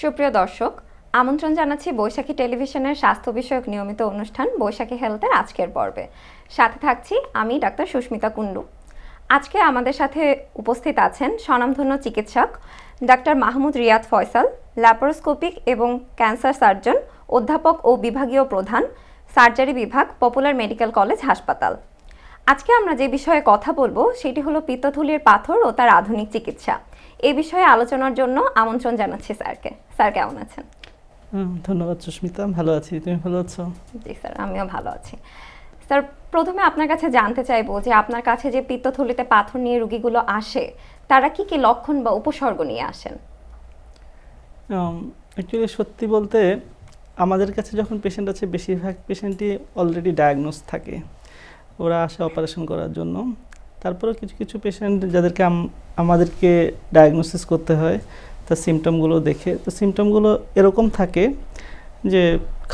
সুপ্রিয় দর্শক, আমন্ত্রণ জানাচ্ছি বৈশাখী টেলিভিশনের স্বাস্থ্য বিষয়ক নিয়মিত অনুষ্ঠান বৈশাখী হেলথের আজকের পর্বে। সাথে থাকছি আমি ডাক্তার সুস্মিতা কুণ্ডু। আজকে আমাদের সাথে উপস্থিত আছেন স্বনামধন্য চিকিৎসক ডাক্তার মাহমুদ রিয়াদ ফয়সাল ল্যাপারোস্কোপিক এবং ক্যান্সার সার্জন অধ্যাপক ও বিভাগীয় প্রধান সার্জারি বিভাগ পপুলার মেডিকেল কলেজ হাসপাতাল। আজকে আমরা যে বিষয়ে কথা বলব, সেটি হলো পিত্তথলির পাথর ও তার আধুনিক চিকিৎসা। এই বিষয়ে আলোচনার জন্য আমন্ত্রণ জানাচ্ছি স্যারকে। স্যার কেমন আছেন? হুম, ধন্যবাদ সুস্মিতা ভালো আছি। তুমি ভালো আছো? জি স্যার আমিও ভালো আছি। স্যার প্রথমে আপনার কাছে জানতে চাইব যে আপনার কাছে যে পিত্তথলিতে পাথর নিয়ে রুগীগুলো আসে তারা কি কি লক্ষণ বা উপসর্গ নিয়ে আসেন? অ্যাকচুয়ালি সত্যি বলতে আমাদের কাছে যখন পেশেন্ট আছে বেশিরভাগ পেশেন্টই অলরেডি ডায়াগনোস থাকে। ওরা আসে অপারেশন করার জন্য। তারপরেও কিছু কিছু পেশেন্ট যাদেরকে আম- আমাদেরকে ডায়াগনোসিস করতে হয় তার সিমটমগুলো দেখে। তো সিমটমগুলো এরকম থাকে যে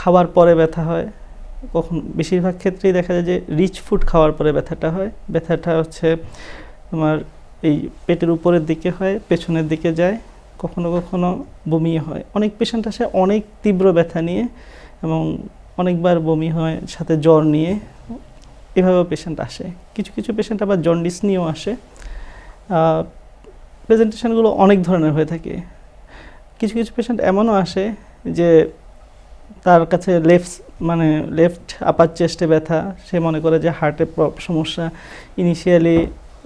খাওয়ার পরে ব্যথা হয়। কখন বেশিরভাগ ক্ষেত্রেই দেখা যায় যে রিচ ফুড খাওয়ার পরে ব্যথাটা হয়। ব্যথাটা হচ্ছে তোমার এই পেটের উপরের দিকে হয়, পেছনের দিকে যায়, কখনো কখনো বমি হয়। অনেক পেশেন্ট আসে অনেক তীব্র ব্যথা নিয়ে এবং অনেকবার বমি হয়, সাথে জ্বর নিয়ে। এভাবেও পেশেন্ট আসে। কিছু কিছু পেশেন্ট আবার জন্ডিস নিয়েও আসে। প্রেজেন্টেশনগুলো অনেক ধরনের হয়ে থাকে। কিছু কিছু পেশেন্ট এমনও আসে যে তার কাছে লেফট মানে লেফট আপার চেস্টে ব্যথা, সে মনে করে যে হার্টে সমস্যা। ইনিশিয়ালি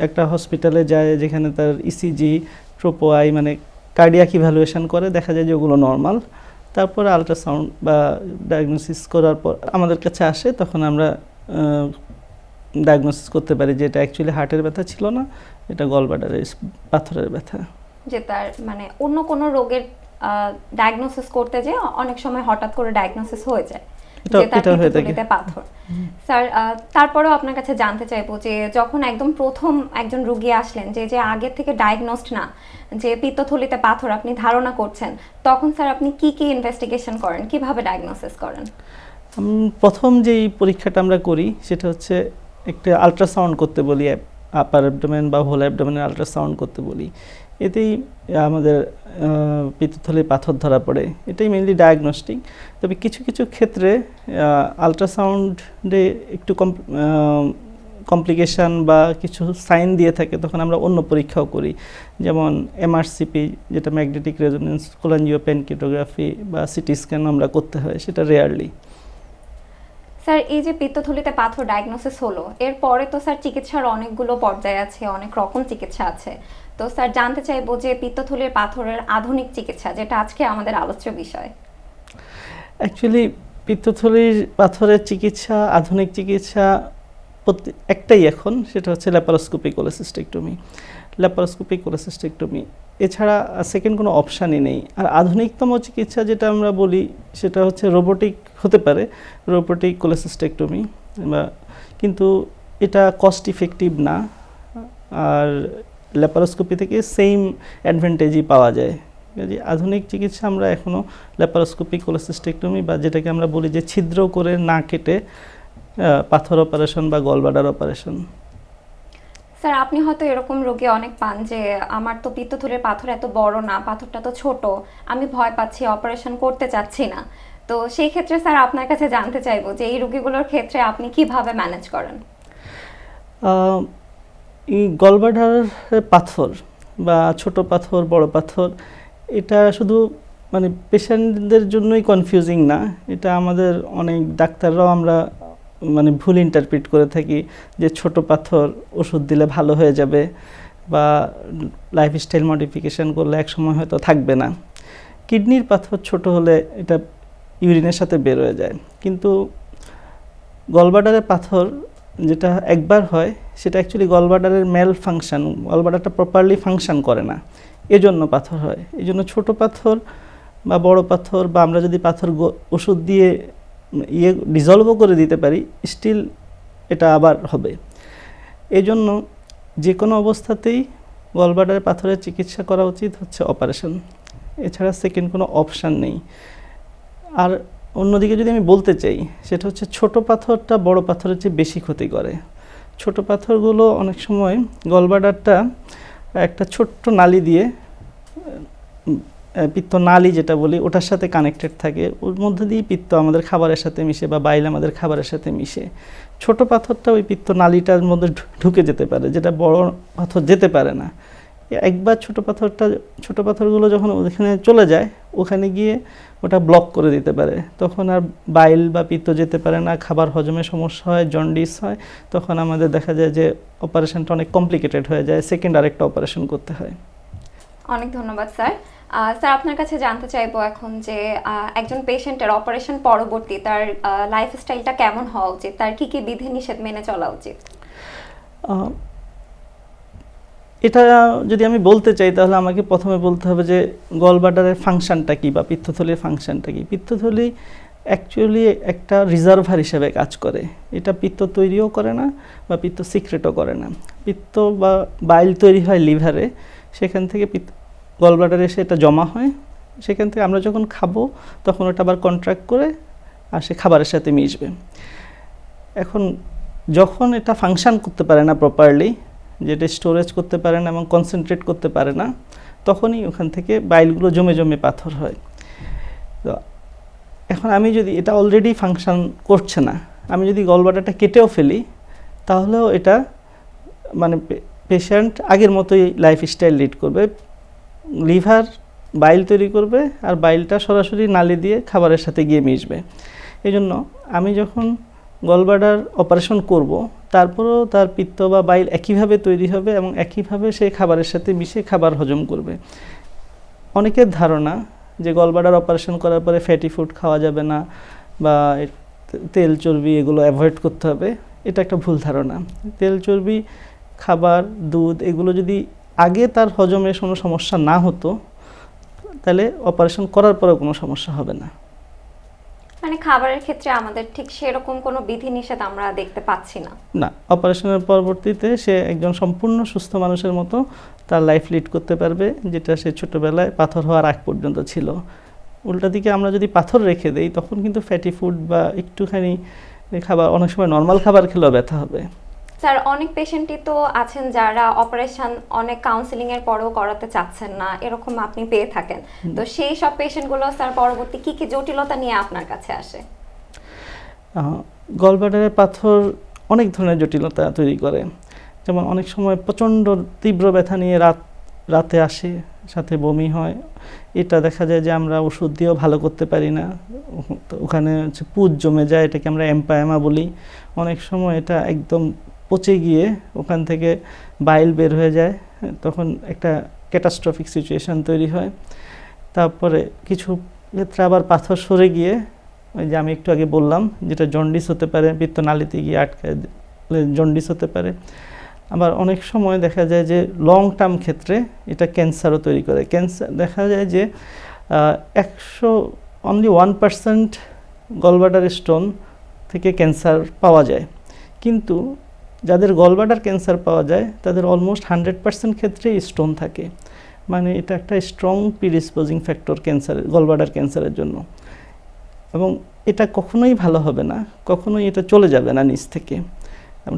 একটা হসপিটালে যায় যেখানে তার E ইসিজি ট্রোপোআই মানে কার্ডিয়াক ইভ্যালুয়েশন করে, দেখা যায় যে ওগুলো নর্মাল তারপরে আলট্রাসাউন্ড বা ডায়াগনোসিস করার পর আমাদের কাছে আসে, তখন আমরা ডায়াগনোসিস করতে পারি যে এটা অ্যাকচুয়ালি হার্টের ব্যথা ছিল না এটা গলবাডারের পাথরের ব্যথা। যে তার মানে অন্য কোনো রোগের ডায়াগনোসিস করতে যে অনেক সময় হঠাৎ করে ডায়াগনোসিস হয়ে যায় পাথর। স্যার তারপরেও আপনার কাছে জানতে চাইব যে যখন একদম প্রথম একজন রুগী আসলেন যে যে আগে থেকে ডায়াগনোসড না যে পিত্তথলিতে পাথর আপনি ধারণা করছেন তখন স্যার আপনি কি কি ইনভেস্টিগেশন করেন? কীভাবে ডায়াগনোসিস করেন? প্রথম যেই পরীক্ষাটা আমরা করি সেটা হচ্ছে একটা আলট্রাসাউন্ড করতে বলি আপার অ্যাবডোমেন বা হোল অ্যাবডোমেনের আলট্রাসাউন্ড করতে বলি। এতেই আমাদের পিত্তথলির পাথর ধরা পড়ে। এটাই মেনলি ডায়াগনস্টিক তবে কিছু কিছু ক্ষেত্রে আলট্রাসাউন্ডে একটু কম কমপ্লিকেশান বা কিছু সাইন দিয়ে থাকে, তখন আমরা অন্য পরীক্ষাও করি। যেমন এমআরসিপি যেটা ম্যাগনেটিক রেজোনেন্স কোলাঞ্জিও পেনকিটোগ্রাফি বা সিটি স্ক্যান আমরা করতে হয়, সেটা রেয়ারলি স্যার, এই যে পিত্তথলিতে পাথর ডায়াগনোসিস হলো, এরপরে তো স্যার চিকিৎসার অনেকগুলো পর্যায়ে আছে, অনেক রকম চিকিৎসা আছে। তো স্যার, জানতে চাইব যে পিত্তথলির পাথরের আধুনিক চিকিৎসা, যেটা আজকে আমাদের আলোচ্য বিষয়। অ্যাকচুয়ালি পিত্তথলির পাথরের চিকিৎসা, আধুনিক চিকিৎসা একটাই এখন, সেটা হচ্ছে ল্যাপারোস্কোপিক কোলেসিস্টেকটমি ল্যাপারোস্কোপিক কোলেসিস্টেকটমি এছাড়া সেকেন্ড কোনো অপশানই নেই। আর আধুনিকতম চিকিৎসা যেটা আমরা বলি, সেটা হচ্ছে রোবোটিক হতে পারে রোবোটিক কোলেসিস্টেকটমি বা কিন্তু এটা কস্ট ইফেক্টিভ না। আর ল্যাপারোস্কোপি থেকে সেম অ্যাডভান্টেজই পাওয়া যায়। কাজে আধুনিক চিকিৎসা আমরা এখনও ল্যাপারোস্কোপিক কোলেসিস্টেকটমি বা যেটাকে আমরা বলি যে ছিদ্র করে না কেটে পাথর অপারেশন বা গলবাডার অপারেশন স্যার, আপনি হয়তো এরকম রোগী অনেক পান যে আমার তো পিত্তথলির পাথর এত বড় না, পাথরটা তো ছোট, আমি ভয় পাচ্ছি অপারেশন করতে চাচ্ছি না। তো সেই ক্ষেত্রে স্যার, আপনার কাছে জানতে চাইব যে এই রোগীগুলোর ক্ষেত্রে আপনি কীভাবে ম্যানেজ করেন? এই গলবাডার পাথর বা ছোট পাথর, বড় পাথর, এটা শুধু মানে পেশেন্টদের জন্যই কনফিউজিং না, এটা আমাদের অনেক ডাক্তাররাও আমরা মানে ভুল ইন্টারপ্রিট করে থাকি যে ছোট পাথর ওষুধ দিলে ভালো হয়ে যাবে বা লাইফস্টাইল মডিফিকেশান করলে এক সময় হয়তো থাকবে না। কিডনির পাথর ছোট হলে এটা ইউরিনের সাথে বের হয়ে যায়। কিন্তু গলবাডারের পাথর যেটা একবার হয়, সেটা অ্যাকচুয়ালি গলবাডারের মেল ফাংশন গলবাডারটা প্রপারলি ফাংশন করে না। এজন্য পাথর হয়। এই জন্য ছোটো পাথর বা বড় পাথর বা আমরা যদি পাথর ওষুধ দিয়ে ইয়ে ডিজলভও করে দিতে পারি স্টিল এটা আবার হবে। এই জন্য যে কোনো অবস্থাতেই গলবাডারের পাথরের চিকিৎসা করা উচিত হচ্ছে অপারেশন এছাড়া সেকেন্ড কোনো অপশান নেই। আর অন্যদিকে যদি আমি বলতে চাই, সেটা হচ্ছে ছোট পাথরটা বড় পাথরের চেয়ে বেশি ক্ষতি করে। ছোট পাথরগুলো অনেক সময় গলবাডারটা একটা ছোট্ট নালি দিয়ে পিত্ত নালী যেটা বলি, ওটার সাথে কানেক্টেড থাকে। ওর মধ্যে দিয়ে পিত্ত আমাদের খাবারের সাথে মিশে বা বাইল আমাদের খাবারের সাথে মিশে। ছোট পাথরটা ওই পিত্ত নালীটার মধ্যে ঢুকে যেতে পারে, যেটা বড় পাথর যেতে পারে না। একবার ছোট পাথরটা, ছোট পাথরগুলো যখন ওখানে চলে যায়, ওখানে গিয়ে ওটা ব্লক করে দিতে পারে। তখন আর বাইল বা পিত্ত যেতে পারে না, খাবার হজমে সমস্যা হয় জন্ডিস হয়। তখন আমাদের দেখা যায় যে অপারেশনটা অনেক কমপ্লিকেটেড হয়ে যায় সেকেন্ড আরেকটা অপারেশন করতে হয়। অনেক ধন্যবাদ, স্যার। স্যার, আপনার কাছে জানতে চাইব এখন যে একজন পেশেন্টের অপারেশন পরবর্তী তার লাইফস্টাইলটা কেমন হওয়া উচিত? তার কি কি বিধিনিষেধ মেনে চলা উচিত? এটা যদি আমি বলতে চাই, তাহলে আমাকে প্রথমে বলতে হবে যে গলবাডারের ফাংশনটা কি বা পিত্তথলির ফাংশনটা কি? পিত্তথলি অ্যাকচুয়ালি একটা রিজার্ভার হিসেবে কাজ করে। এটা পিত্ত তৈরিও করে না বা পিত্ত সিক্রেটও করে না। পিত্ত বা বাইল তৈরি হয় লিভারে সেখান থেকে পিত্ত গলব্লাডারে এসে এটা জমা হয়, সেখান থেকে আমরা যখন খাব, তখন ওটা আবার কন্ট্রাক্ট করে আর সে খাবারের সাথে মিশবে। এখন যখন এটা ফাংশান করতে পারে না প্রপারলি যেটা স্টোরেজ করতে পারে না এবং কনসেন্ট্রেট করতে পারে না, তখনই ওখান থেকে বাইলগুলো জমে জমে পাথর হয়। তো এখন আমি যদি এটা অলরেডি ফাংশান করছে না, আমি যদি গলবাটাটা কেটেও ফেলি, তাহলেও এটা মানে পেশেন্ট আগের মতোই লাইফস্টাইল লিড করবে। লিভার বাইল তৈরি করবে আর বাইলটা সরাসরি নালি দিয়ে খাবারের সাথে গিয়ে মিশবে। এই জন্য আমি যখন গলবাডার অপারেশন করব, তারপরেও তার পিত্ত বা বাইল একইভাবে তৈরি হবে এবং একইভাবে সে খাবারের সাথে মিশে খাবার হজম করবে। অনেকের ধারণা যে গলবাডার অপারেশন করার পরে ফ্যাটি ফুড খাওয়া যাবে না বা তেল চর্বি এগুলো অ্যাভয়েড করতে হবে, এটা একটা ভুল ধারণা। তেল চর্বি, খাবার, দুধ এগুলো যদি আগে তার হজমে কোনো সমস্যা না হতো তাহলে অপারেশন করার পরেও কোনো সমস্যা হবে না। মানে খাবারের ক্ষেত্রে আমাদের ঠিক সেরকম কোনো বিধিনিষেধ আমরা দেখতে পাচ্ছি না। না অপারেশনের পরবর্তীতে সে একজন সম্পূর্ণ সুস্থ মানুষের মতো তার লাইফ লিড করতে পারবে যেটা সে ছোটোবেলায় পাথর হওয়ার আগ পর্যন্ত ছিল। উল্টা দিকে আমরা যদি পাথর রেখে দেই তখন কিন্তু ফ্যাটি ফুড বা একটুখানি খাবার অনেক সময় নর্মাল খাবার খেলেও ব্যথা হবে। স্যার অনেক পেশেন্টই তো আছেন যারা অপারেশন অনেক কাউন্সিলিং এর পরেও করাতে চাচ্ছেন না এরকম আপনি পেয়ে থাকেন। তো সেই সব পেশেন্টগুলো স্যার পরবর্তী কি কি জটিলতা নিয়ে আপনার কাছে আসে? গলব্লাডারের পাথর অনেক ধরনের জটিলতা তৈরি করে। যেমন অনেক সময় প্রচণ্ড তীব্র ব্যথা নিয়ে রাত রাতে আসে সাথে বমি হয়। এটা দেখা যায় যে আমরা ওষুধ দিয়েও ভালো করতে পারি না। তো ওখানে হচ্ছে পুজ জমে যায় এটাকে আমরা এম্পায়ামা বলি। অনেক সময় এটা একদম পচে গিয়ে ওখান থেকে বাইল বের হয়ে যায়, তখন একটা ক্যাটাস্ট্রফিক সিচুয়েশন তৈরি হয়। তারপরে কিছু ক্ষেত্রে আবার পাথর সরে গিয়ে, ওই যে আমি একটু আগে বললাম, যেটা জন্ডিস হতে পারে, পিত্তনালীতে গিয়ে আটকায় দিলে জন্ডিস হতে পারে। আবার অনেক সময় দেখা যায় যে লং টার্ম ক্ষেত্রে এটা ক্যান্সারও তৈরি করে। ক্যান্সার দেখা যায় যে একশো only one percent gallbladder stone থেকে ক্যান্সার পাওয়া যায়। কিন্তু যাদের গলবাডার ক্যান্সার পাওয়া যায় তাদের অলমোস্ট হান্ড্রেড পার্সেন্ট ক্ষেত্রেই স্টোন থাকে। মানে এটা একটা স্ট্রং প্রিডিসপোজিং ফ্যাক্টর ক্যান্সারের গলবাডার ক্যান্সারের জন্য। এবং এটা কখনোই ভালো হবে না কখনোই এটা চলে যাবে না নিচ থেকে।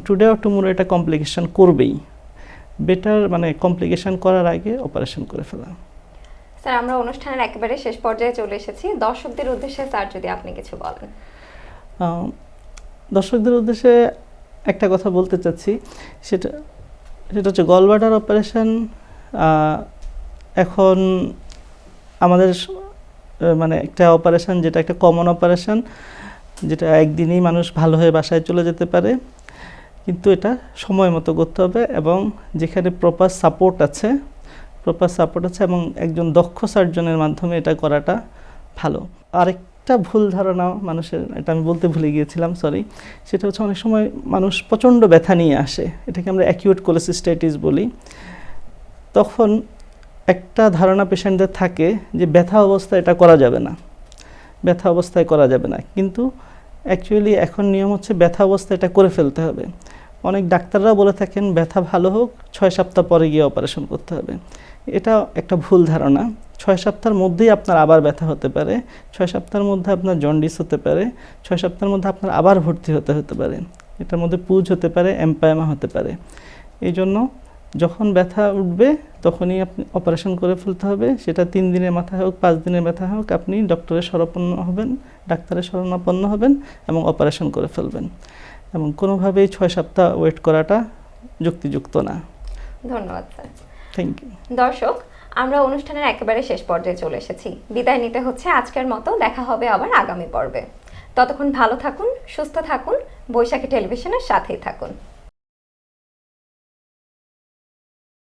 টুডে অর টুমোরো এটা কমপ্লিকেশন করবেই। বেটার মানে কমপ্লিকেশন করার আগে অপারেশন করে ফেলা। স্যার আমরা অনুষ্ঠানের একেবারে শেষ পর্যায়ে চলে এসেছি। দর্শকদের উদ্দেশ্যে স্যার যদি আপনি কিছু বলেন। দর্শকদের উদ্দেশ্যে একটা কথা বলতে চাচ্ছি, সেটা সেটা হচ্ছে গলবাটার অপারেশন এখন আমাদের মানে একটা অপারেশন, যেটা একটা কমন অপারেশন, যেটা একদিনেই মানুষ ভালো হয়ে বাসায় চলে যেতে পারে। কিন্তু এটা সময় মতো করতে হবে এবং যেখানে প্রপার সাপোর্ট আছে প্রপার সাপোর্ট আছে এবং একজন দক্ষ সার্জনের মাধ্যমে এটা করাটা ভালো। আরেকটা ভুল ধারণা মানুষের, এটা আমি বলতে ভুলে গিয়েছিলাম সরি সেটা হচ্ছে অনেক সময় মানুষ প্রচণ্ড ব্যথা নিয়ে আসে, এটাকে আমরা অ্যাকিউট কোলেসিস্টাইটিস বলি। তখন একটা ধারণা পেশেন্টদের থাকে যে ব্যথা অবস্থায় এটা করা যাবে না, ব্যথা অবস্থায় করা যাবে না। কিন্তু অ্যাকচুয়ালি এখন নিয়ম হচ্ছে ব্যথা অবস্থায় এটা করে ফেলতে হবে। অনেক ডাক্তাররা বলে থাকেন, ব্যথা ভালো হোক, ছয় সপ্তাহ পরে গিয়ে অপারেশন করতে হবে। এটা একটা ভুল ধারণা। ছয় সপ্তাহের মধ্যেই আপনার আবার ব্যথা হতে পারে, ছয় সপ্তাহের মধ্যে আপনার জন্ডিস হতে পারে, ছয় সপ্তাহের মধ্যে আপনার আবার ভর্তি হতে হতে পারে। এটার মধ্যে পুজ হতে পারে এম্পায়ামা হতে পারে। এই জন্য যখন ব্যথা উঠবে, তখনই আপনি অপারেশন করে ফেলতে হবে। সেটা তিন দিনের মাথায় হোক, পাঁচ দিনের ব্যথা হোক, আপনি ডক্টরের শরণাপন্ন হবেন, ডাক্তারের শরণাপন্ন হবেন এবং অপারেশন করে ফেলবেন। এবং কোনোভাবেই ছয় সপ্তাহ ওয়েট করাটা যুক্তিযুক্ত না। ধন্যবাদ স্যার। থ্যাংক ইউ দর্শক আমরা অনুষ্ঠানের একেবারে শেষ পর্যায়ে চলে এসেছি। বিদায় নিতে হচ্ছে আজকের মতো। দেখা হবে আবার আগামী পর্বে। ততক্ষণ ভালো থাকুন সুস্থ থাকুন বৈশাখী টেলিভিশনের সাথেই থাকুন।